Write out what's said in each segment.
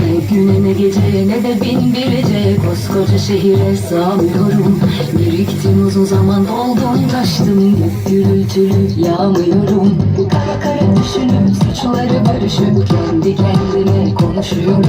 Ne güne ne gece ne de bin bir Koskoca şehire sığamıyorum. Biriktim uzun zaman doldum taştım Gürültülü yağmıyorum. Kara kara düşünüp suçları bölüşüp Kendi kendime konuşuyorum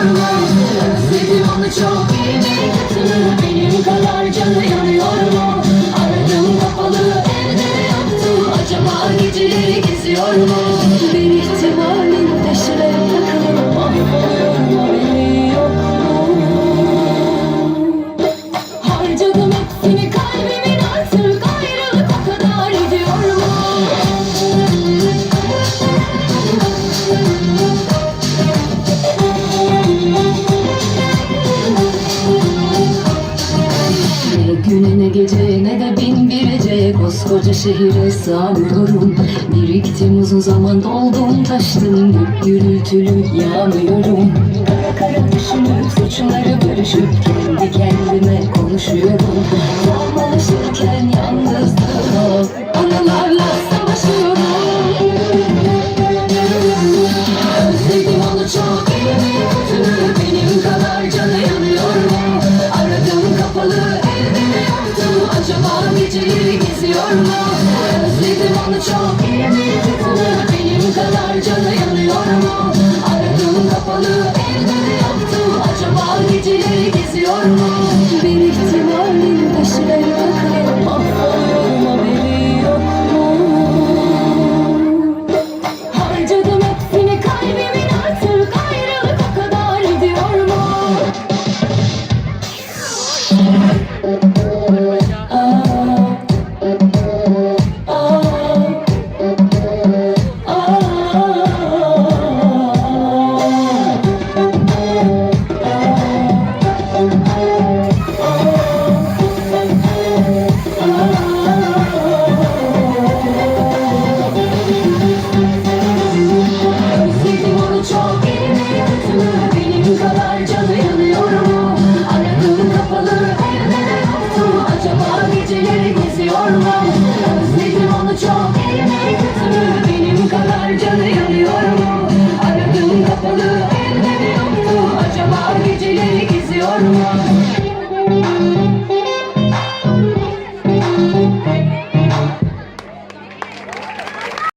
Özledim onu çok iyi mü Benim kadar yanıyor mu Aradım kapalı evde yoktu Acaba geceleri geziyor mu Ne gece ne de bin bir gece. Koskoca şehire sığamıyorum Biriktim uzun zaman doldum taştım Gök gürültülü yağmıyorum Kara kara düşünüp suçları bölüşüp Kendi kendime konuşuyorum geceleri geziyor mu Özledim onu çok. Benim kadar canı yanıyor mu Aradım kapalı evde mi yoktu. Acaba geceleri geziyor mu geceleri geziyor